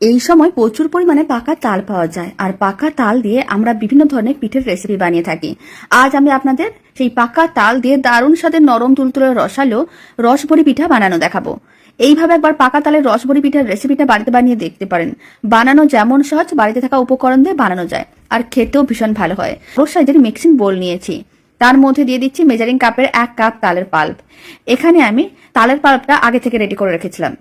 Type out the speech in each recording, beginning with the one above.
এই সময় প্রচুর পরিমাণে পাকা তাল পাওয়া যায়। আর পাকা তাল দিয়ে আমরা বিভিন্ন ধরনের পিঠের রেসিপি বানিয়ে থাকি। আজ আমি আপনাদের সেই পাকা তাল দিয়ে দারুণ স্বাদের নরম তুলতুলে রসালো রসভরি পিঠা বানানো দেখাবো। এইভাবে একবার পাকা তালের রসভরি পিঠার রেসিপিটা বাড়িতে বানিয়ে দেখতে পারেন। বানানো যেমন সহজ বাড়িতে থাকা উপকরণ দিয়ে বানানো যায়। আর খেতেও ভীষণ ভালো হয়। বড় সাইজের মিক্সিং বোল নিয়েছি। তার মধ্যে দিয়ে দিচ্ছি মেজারিং কাপের এক কাপ তালের পাল্প। এখানে আমি তালের পাল্পটা আগে থেকে রেডি করে রেখেছিলাম।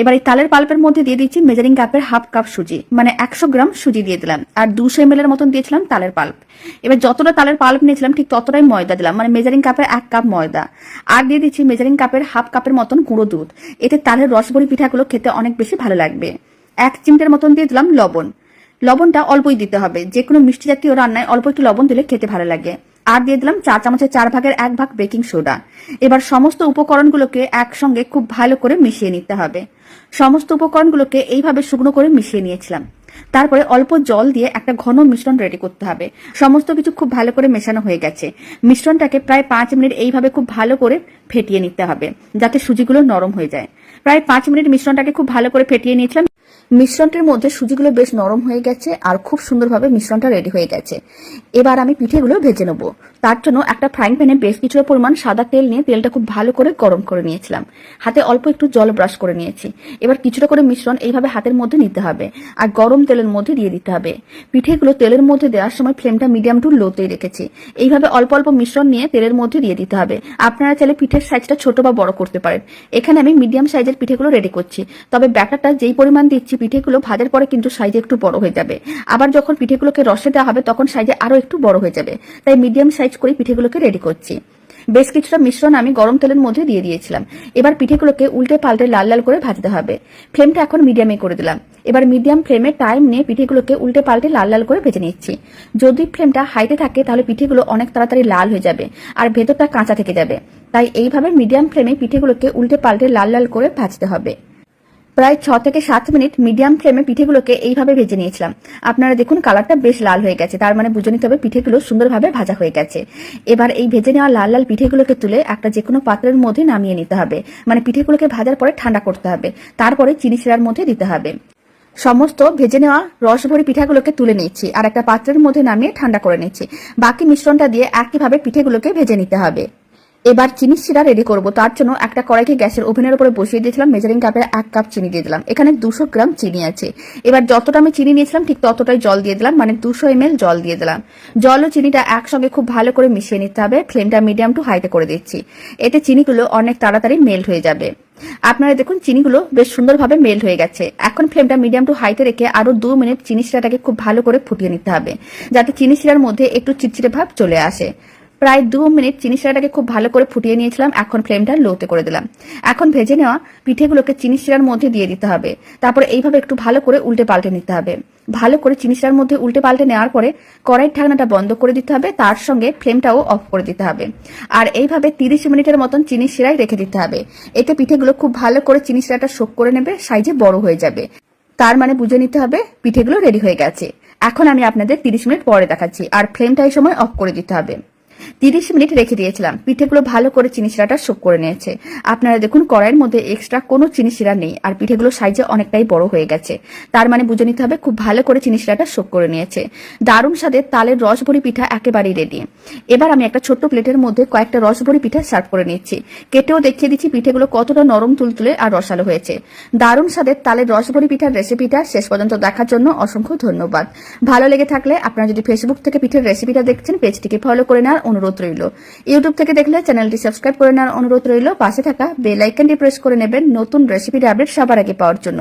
এবার এই তালের পাল্পের মধ্যে দিয়ে দিচ্ছি মেজারিং কাপের হাফ কাপ সুজি মানে একশো গ্রাম সুজি দিয়ে দিলাম। আর দুশো এম এর মতন দিয়েছিলাম তালের পাল্প। এবার যতটা তালের পাল্প নিয়েছিলাম, ঠিক ততটাই ময়দা দিলাম মানে মেজারিং কাপের এক কাপ ময়দা। আর দিয়ে দিচ্ছি মেজারিং কাপের হাফ কাপের মতন গুঁড়ো দুধ। এতে তালের রসবরি পিঠাগুলো খেতে অনেক বেশি ভালো লাগবে। এক চিমটের মতন দিয়ে দিলাম লবণ। লবণটা অল্পই দিতে হবে। যে কোনো মিষ্টি জাতীয় রান্নায় অল্প একটু লবণ দিলে খেতে ভালো লাগে। আর দিয়ে দিলাম চা চামচের চার ভাগের এক ভাগ বেকিং সোডা। এবার সমস্ত উপকরণগুলোকে একসঙ্গে খুব ভালো করে মিশিয়ে নিতে হবে। সমস্ত উপকরণগুলোকে এইভাবে শুকনো করে মিশিয়ে নিয়েছিলাম। তারপরে অল্প জল দিয়ে একটা ঘন মিশ্রণ রেডি করতে হবে। সমস্ত কিছু খুব ভালো করে মেশানো হয়ে গেছে। মিশ্রণটাকে প্রায় পাঁচ মিনিট এইভাবে খুব ভালো করে ফেটিয়ে নিতে হবে, যাতে সুজিগুলো নরম হয়ে যায়। প্রায় পাঁচ মিনিট মিশ্রণটাকে খুব ভালো করে ফেটিয়ে নিয়েছিলাম। মিশ্রণটির মধ্যে সুজিগুলো বেশ নরম হয়ে গেছে আর খুব সুন্দরভাবে মিশ্রণটা রেডি হয়ে গেছে। এবার আমি পিঠেগুলো ভেজে নেব। তার জন্য একটা ফ্রাইং প্যানে বেশ কিছুটা পরিমাণ সাদা তেল নিয়ে তেলটা খুব ভালো করে গরম করে নিয়েছিলাম। হাতে অল্প একটু জল ব্রাশ করে নিয়েছি। এবার কিছুটা করে মিশ্রণ এইভাবে হাতের মধ্যে নিতে হবে আর গরম তেলের মধ্যে দিয়ে দিতে হবে। পিঠেগুলো তেলের মধ্যে দেওয়ার সময় ফ্লেমটা মিডিয়াম টু লোতেই রেখেছি। এইভাবে অল্প অল্প মিশ্রণ নিয়ে তেলের মধ্যে দিয়ে দিতে হবে। আপনারা চাইলে পিঠের সাইজটা ছোট বা বড় করতে পারেন। এখানে আমি মিডিয়াম সাইজের পিঠেগুলো রেডি করছি। তবে ব্যাটারটা যেই পরিমাণ দিচ্ছি পিঠেগুলো ভাজার পরে কিন্তু সাইজে একটু বড় হয়ে যাবে। আবার যখন পিঠেগুলোকে রসে দেওয়া হবে, তখন সাইজে আরও একটু বড় হয়ে যাবে। তাই মিডিয়াম সাইজ করে পিঠেগুলোকে রেডি করছি। বেশ কিছুটা মিশ্রণ আমি গরম তেলের মধ্যে দিয়ে দিয়েছিলাম। এবার পিঠেগুলোকে উল্টে পাল্টে লাল লাল করে ভাজতে হবে। ফ্লেমটা এখন মিডিয়ামে করে দিলাম। এবার মিডিয়াম ফ্লেমে টাইম নিয়ে পিঠেগুলোকে উল্টে পাল্টে লাল লাল করে ভেজে নিচ্ছি। যদি ফ্লেমটা হাইতে থাকে, তাহলে পিঠেগুলো অনেক তাড়াতাড়ি লাল হয়ে যাবে আর ভেতরটা কাঁচা থেকে যাবে। তাই এইভাবে মিডিয়াম ফ্লেমে পিঠেগুলোকে উল্টে পাল্টে লাল লাল করে ভাজতে হবে। প্রায় ছ থেকে সাত মিনিট মিডিয়াম ফ্লেমে পিঠেগুলোকে এইভাবে ভেজে নিয়েছিলাম। আপনারা দেখুন কালারটা বেশ লাল হয়ে গেছে। তার মানে বুঝে নিতে হবে পিঠেগুলো সুন্দরভাবে ভাজা হয়ে গেছে। এবার এই ভেজে নেওয়া লাল লাল পিঠেগুলোকে তুলে একটা যে কোনো পাত্রের মধ্যে নামিয়ে নিতে হবে। মানে পিঠেগুলোকে ভাজার পরে ঠান্ডা করতে হবে। তারপরে চিনি শিরার মধ্যে দিতে হবে। সমস্ত ভেজে নেওয়া রসভরি পিঠাগুলোকে তুলে নিচ্ছি আর একটা পাত্রের মধ্যে নামিয়ে ঠান্ডা করে নিচ্ছি। বাকি মিশ্রণটা দিয়ে একইভাবে পিঠেগুলোকে ভেজে নিতে হবে। এবার চিনি শিরা রেডি করব। তার জন্য একটা কড়াইকে গ্যাসের ওভেনের উপরে বসিয়ে দিয়েছিলাম। মেজারিং কাপের এক কাপ চিনি দিয়ে দিলাম। এখানে দুশো গ্রাম চিনি আছে। এবার যতটা আমি চিনি নিয়েছিলাম, ঠিক ততটাই জল দিয়ে দিলাম মানে দুশো এম জল দিয়ে দিলাম। জল ও চিনিটা একসঙ্গে খুব ভালো করে মিশিয়ে নিতে হবে। ফ্লেমটা মিডিয়াম টু হাইতে করে দিচ্ছি। এতে চিনিগুলো অনেক তাড়াতাড়ি মেল্ট হয়ে যাবে। আপনারা দেখুন, চিনিগুলো বেশ সুন্দরভাবে মেল্ট হয়ে গেছে। এখন ফ্লেমটা মিডিয়াম টু হাইতে রেখে আরও দু মিনিট চিনি শিরাটাকে খুব ভালো করে ফুটিয়ে নিতে হবে। যাতে চিনি শিরার মধ্যে একটু চিটচিটে ভাব চলে আসে। প্রায় দু মিনিট চিনি শিরাটাকে খুব ভালো করে ফুটিয়ে নিয়েছিলাম, এখন ফ্লেমটা লোতে করে দিলাম। এখন ভেজে নেওয়া পিঠেগুলোকে চিনি শিরার মধ্যে দিয়ে দিতে হবে। তারপরে এইভাবে একটু ভালো করে উল্টে পাল্টে নিতে হবে। ভালো করে চিনি শিরার মধ্যে উল্টে পাল্টে নেওয়ার পরে কড়াইয়ের ঢাকনাটা বন্ধ করে দিতে হবে, তার সঙ্গে ফ্লেমটাও অফ করে দিতে হবে। আর এইভাবে তিরিশ মিনিটের মতন চিনি শিরাই রেখে দিতে হবে। এতে পিঠেগুলো খুব ভালো করে চিনি শিরাটা শোক করে নেবে, সাইজে বড় হয়ে যাবে। তার মানে বুঝে নিতে হবে পিঠেগুলো রেডি হয়ে গেছে। এখন আমি আপনাদের তিরিশ মিনিট পরে দেখাচ্ছি, আর ফ্লেমটা এই সময় অফ করে দিতে হবে। তিরিশ মিনিট রেখে দিয়েছিলাম। পিঠেগুলো ভালো করে চিনি শিরাটা শোক করে নিয়েছে। আপনারা দেখুন, কড়াইয়ের মধ্যে এক্সট্রা কোনো চিনি শিরা নেই, আর পিঠেগুলো সাইজে অনেকটাই বড় হয়ে গেছে। তার মানে বুঝে নিতে হবে, খুব ভালো করে চিনি শিরাটা শোক করে নিয়েছে। দারুণ স্বাদের তালের রসভরি পিঠা একেবারেই রেডি এবার আমি একটা ছোট্ট প্লেটের মধ্যে কয়েকটা রসভরি পিঠা সার্ভ করে নিচ্ছি। কেটেও দেখিয়ে দিচ্ছি, পিঠেগুলো কতটা নরম তুলতুলে আর রসালো হয়েছে। দারুণ স্বাদের তালের রসভরি পিঠার রেসিপিটা শেষ পর্যন্ত দেখার জন্য অসংখ্য ধন্যবাদ। ভালো লেগে থাকলে আপনারা যদি ফেসবুক থেকে পিঠের রেসিপিটা দেখছেন পেজটিকে ফলো করে নেওয়ার অনুরোধ রইল। ইউটিউব থেকে দেখলে চ্যানেলটি সাবস্ক্রাইব করে নেওয়ার অনুরোধ রইল। পাশে থাকা বেল আইকনটি প্রেস করে নেবেন নতুন রেসিপির আপডেট সবার আগে পাওয়ার জন্য।